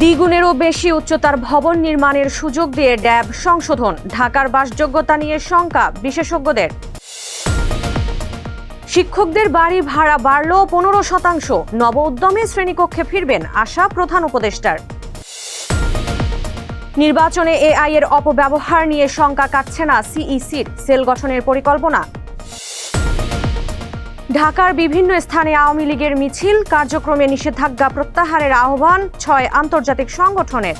দ্বিগুণেরও বেশি উচ্চতার ভবন নির্মাণের সুযোগ দিয়ে ড্যাব সংশোধন, ঢাকার বাসযোগ্যতা নিয়ে শঙ্কা বিশেষজ্ঞদের। শিক্ষকদের বাড়ি ভাড়া বাড়ল পনেরো শতাংশ। নব উদ্যমে শ্রেণীকক্ষে ফিরবেন আশা প্রধান উপদেষ্টার। নির্বাচনে এআই এর অপব্যবহার নিয়ে শঙ্কা কাটছে না সিইসির। সেল গঠনের পরিকল্পনা ঢাকার বিভিন্ন স্থানে আওয়ামী লীগের মিছিল, কার্যক্রমে নিষেধাজ্ঞা প্রত্যাহারের আহ্বান, ছয় আন্তর্জাতিক সংগঠনের।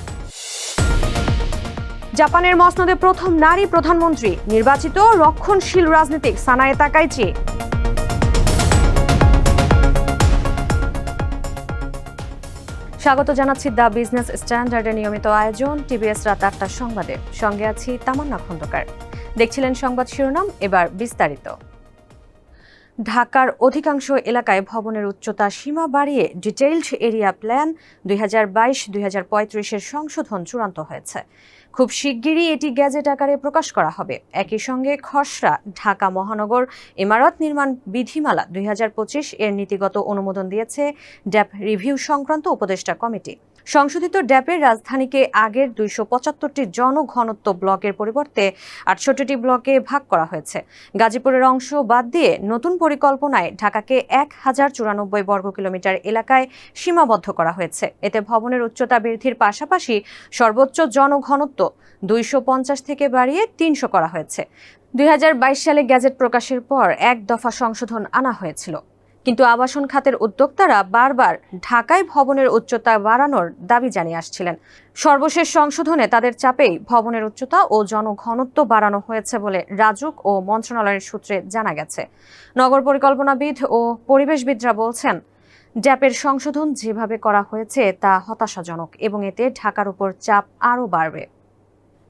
জাপানের মসনদে প্রথম নারী প্রধানমন্ত্রী, নির্বাচিত রক্ষণশীল রাজনীতিক সানায়ে তাকাইচি। স্বাগত জানাচ্ছি দ্য বিজনেস স্ট্যান্ডার্ডের নিয়মিত আয়োজন টিবিএস রাত আটটার সংবাদে। সঙ্গে আছি তামান্না খন্দকার। দেখছিলেন সংবাদ শিরোনাম, এবার বিস্তারিত। ঢাকার অধিকাংশ এলাকায় ভবনের উচ্চতা সীমা বাড়িয়ে ডিটেইলড এরিয়া প্ল্যান দুই হাজার বাইশ, দুই হাজার পঁয়ত্রিশের সংশোধন চূড়ান্ত হয়েছে। খুব শিগগিরই এটি গ্যাজেট আকারে প্রকাশ করা হবে। একই সঙ্গে খসড়া ঢাকা মহানগর ইমারত নির্মাণ বিধিমালা দুই হাজার পঁচিশ এর নীতিগত অনুমোদন দিয়েছে ড্যাপ রিভিউ সংক্রান্ত উপদেষ্টা কমিটি। সংশোধিত ড্যাপের রাজধানীকে আগের দুইশো পঁচাত্তরটি জনঘনত্ব ব্লকের পরিবর্তে আটষট্টিটি ব্লকে ভাগ করা হয়েছে। গাজীপুরের অংশ বাদ দিয়ে নতুন পরিকল্পনায় ঢাকাকে এক হাজার চুরানব্বই বর্গ কিলোমিটার এলাকায় সীমাবদ্ধ করা হয়েছে। এতে ভবনের উচ্চতা বৃদ্ধির পাশাপাশি সর্বোচ্চ জনঘনত্ব দুইশো পঞ্চাশ থেকে বাড়িয়ে তিনশো করা হয়েছে। দুই হাজার বাইশ সালে গ্যাজেট প্রকাশের পর এক দফা সংশোধন আনা হয়েছিল। কিন্তু আবাসন খাতের উদ্যোক্তারা বারবার ঢাকায় ভবনের উচ্চতা বাড়ানোর দাবি জানিয়ে আসছিলেন। সর্বশেষ সংশোধনে তাদের চাপেই ভবনের উচ্চতা ও জনঘনত্ব বাড়ানো হয়েছে বলে রাজুক ও মন্ত্রণালয়ের সূত্রে জানা গেছে। নগর পরিকল্পনাবিদ ও পরিবেশবিদরা বলছেন, ড্যাপের সংশোধন যেভাবে করা হয়েছে তা হতাশাজনক এবং এতে ঢাকার উপর চাপ আরও বাড়বে।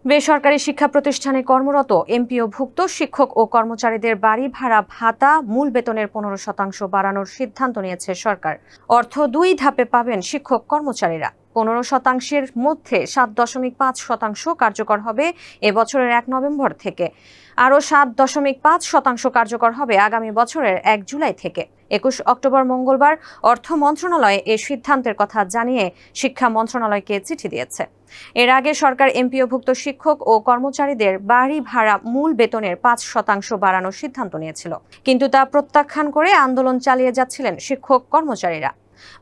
বেসরকারি শিক্ষা প্রতিষ্ঠানে কর্মরত এমপিওভুক্ত শিক্ষক ও কর্মচারীদের বাড়ি ভাড়া ভাতা মূল বেতনের পনেরো শতাংশ বাড়ানোর সিদ্ধান্ত নিয়েছে সরকার। অর্থ দুই ধাপে পাবেন শিক্ষক কর্মচারীরা। পনেরো শতাংশের মধ্যে সাত দশমিক পাঁচ শতাংশ কার্যকর হবে এবছরের এক নভেম্বর থেকে। আরও সাত দশমিক পাঁচ শতাংশ কার্যকর হবে আগামী বছরের এক জুলাই থেকে। একুশ অক্টোবর মঙ্গলবার অর্থ মন্ত্রণালয় এ সিদ্ধান্তের কথা জানিয়ে শিক্ষা মন্ত্রণালয়কে চিঠি দিয়েছে। এর আগে সরকার এমপিওভুক্ত শিক্ষক ও কর্মচারীদের বাড়ি ভাড়া মূল বেতনের পাঁচ শতাংশ বাড়ানোর সিদ্ধান্ত নিয়েছিল। কিন্তু তা প্রত্যাখ্যান করে আন্দোলন চালিয়ে যাচ্ছিলেন শিক্ষক কর্মচারীরা।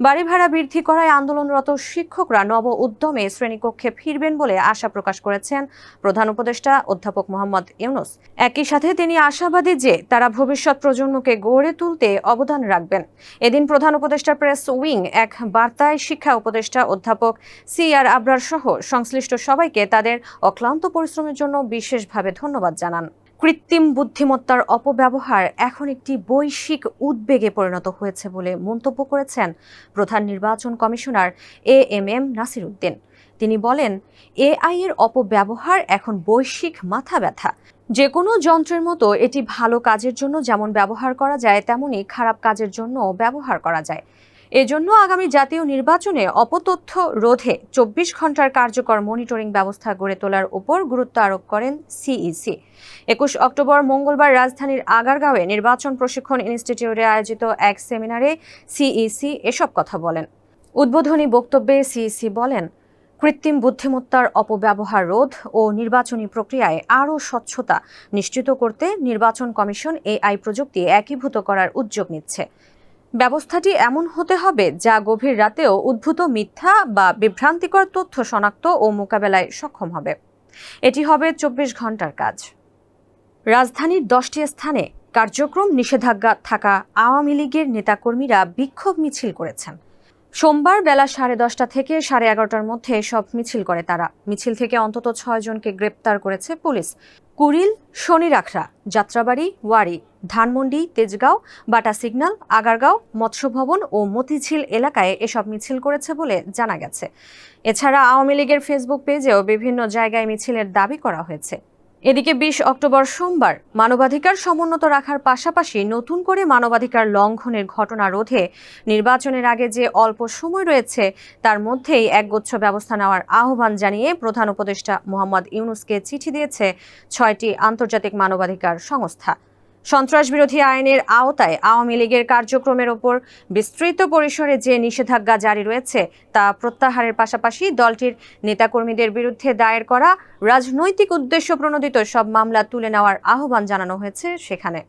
বাড়ি ভাড়া বৃদ্ধি করায় আন্দোলনরত শিক্ষকরা নব উদ্যমে শ্রেণীকক্ষে ফিরবেন বলে আশা প্রকাশ করেছেন প্রধান উপদেষ্টা অধ্যাপক মোহাম্মদ ইউনুস। একই সাথে তিনি আশাবাদী যে তারা ভবিষ্যৎ প্রজন্মকে গড়ে তুলতে অবদান রাখবেন। এদিন প্রধান উপদেষ্টা প্রেস উইং এক বার্তায় শিক্ষা উপদেষ্টা অধ্যাপক সি আর আবরার সহ সংশ্লিষ্ট সবাইকে তাদের অক্লান্ত পরিশ্রমের জন্য বিশেষভাবে ধন্যবাদ জানান। কৃত্রিম বুদ্ধিমত্তার অপব্যবহার এখন একটি বৈশ্বিক উদ্বেগে পরিণত হয়েছে বলে মন্তব্য করেছেন প্রধান নির্বাচন commissioner A M M Nasir Uddin. তিনি বলেন এআই এর অপব্যবহার এখন বৈশ্বিক মাথা ব্যথা। যে কোনো যন্ত্রের মতো এটি ভালো কাজের জন্য যেমন ব্যবহার করা যায়, তেমনি খারাপ কাজের জন্য ব্যবহার করা যায়। এজন্য আগামী জাতীয় নির্বাচনে অপতথ্য রোধে চব্বিশ ঘণ্টার কার্যকর মনিটরিং ব্যবস্থা গড়ে তোলার উপর গুরুত্ব আরোপ করেন সিইসি একুশ অক্টোবর মঙ্গলবার রাজধানীর আগারগাঁওয়ে নির্বাচন প্রশিক্ষণ ইনস্টিটিউটে আয়োজিত এক সেমিনারে সিইসি এসব কথা বলেন। উদ্বোধনী বক্তব্যে সিইসি বলেন, কৃত্রিম বুদ্ধিমত্তার অপব্যবহার রোধ ও নির্বাচনী প্রক্রিয়ায় আরও স্বচ্ছতা নিশ্চিত করতে নির্বাচন কমিশন এআই প্রযুক্তি একীভূত করার উদ্যোগ নিচ্ছে। ব্যবস্থাটি এমন হতে হবে যা গভীর রাতেও উদ্ভূত মিথ্যা বা বিভ্রান্তিকর তথ্য শনাক্ত ও মোকাবেলায় সক্ষম হবে। এটি হবে চব্বিশ ঘণ্টার কাজ। রাজধানীর দশটি স্থানে কার্যক্রম নিষেধাজ্ঞা থাকা আওয়ামী লীগের নেতাকর্মীরা বিক্ষোভ মিছিল করেছেন। সোমবার বেলা সাড়ে দশটা থেকে সাড়ে এগারোটার মধ্যে সব মিছিল করে তারা। মিছিল থেকে অন্তত ছয় জনকে গ্রেপ্তার করেছে পুলিশ। কুড়িল, শনিরাখড়া, যাত্রাবাড়ি, ওয়ারি ধানমন্ডি, তেজগাঁও, বাটা সিগন্যাল আগারগাঁও মৎস্য ভবন ও মতিঝিল এলাকায় এসব মিছিল করেছে বলে জানা গেছে। এছাড়া আওয়ামী লীগের ফেসবুক পেজেও বিভিন্ন জায়গায় মিছিলের দাবি করা হয়েছে। এদিকে বিশ অক্টোবর সোমবার মানবাধিকার সমুন্নত রাখার পাশাপাশি নতুন করে মানবাধিকার লঙ্ঘনের ঘটনা রোধে নির্বাচনের আগে যে অল্প সময় রয়েছে, তার মধ্যেই একগুচ্ছ ব্যবস্থা নেওয়ার আহ্বান জানিয়ে প্রধান উপদেষ্টা মোহাম্মদ ইউনুসকে চিঠি দিয়েছে ছয়টি আন্তর্জাতিক মানবাধিকার সংস্থা। সন্ত্রাস বিরোধী আইনের আওতায় আওয়ামী লীগের কার্যক্রমের ওপর বিস্তৃত পরিসরে যে নিষেধাজ্ঞা জারি রয়েছে তা প্রত্যাহারের পাশাপাশি দলটির নেতাকর্মীদের বিরুদ্ধে দায়ের করা রাজনৈতিক উদ্দেশ্য প্রণোদিত সব মামলা তুলে নেওয়ার আহ্বান জানানো হয়েছে সেখানে।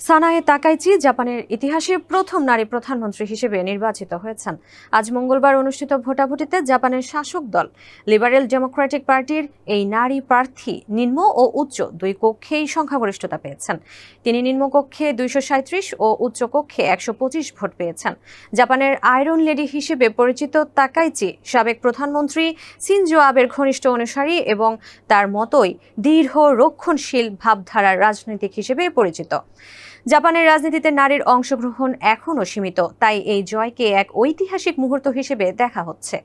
সানায়ে তাকাইচি জাপানের ইতিহাসে প্রথম নারী প্রধানমন্ত্রী হিসেবে নির্বাচিত হয়েছেন। আজ মঙ্গলবার অনুষ্ঠিত ভোটাভুটিতে জাপানের শাসক দল, লিবারেল ডেমোক্রেটিক পার্টির এই নারী প্রার্থী নিম্ন ও উচ্চ দুই কক্ষেই সংখ্যাগরিষ্ঠতা পেয়েছেন। তিনি নিম্নকক্ষে দুইশো সাঁত্রিশ ও উচ্চ কক্ষে একশো পঁচিশ ভোট পেয়েছেন। জাপানের আয়রন লেডি হিসেবে পরিচিত তাকাইচি সাবেক প্রধানমন্ত্রী সিনজো আবের ঘনিষ্ঠ অনুসারী এবং তার মতোই দৃঢ় রক্ষণশীল ভাবধারার রাজনৈতিক হিসেবে পরিচিত। জাপানের রাজনীতিতে নারীর অংশগ্রহণ এখনও সীমিত, তাই এই জয়কে এক ঐতিহাসিক মুহূর্ত হিসেবে দেখা হচ্ছে।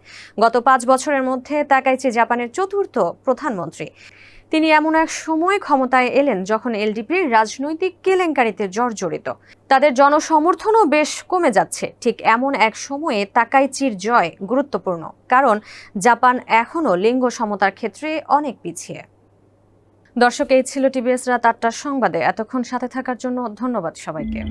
গত পাঁচ বছরের মধ্যে তাকাইছে জাপানের চতুর্থ প্রধানমন্ত্রী। তিনি এমন এক সময় ক্ষমতায় এলেন যখন এলডিপির রাজনৈতিক কেলেঙ্কারিতে জর্জরিত। তাদের জনসমর্থনও বেশ কমে যাচ্ছে, ঠিক এমন এক সময়ে তাকাইচির জয় গুরুত্বপূর্ণ, কারণ জাপান এখনও লিঙ্গ সমতার ক্ষেত্রে অনেক পিছিয়ে। দর্শক এই ছিল টিভিএস রাত আটটার সংবাদে। এতক্ষণ সাথে থাকার জন্য ধন্যবাদ সবাইকে।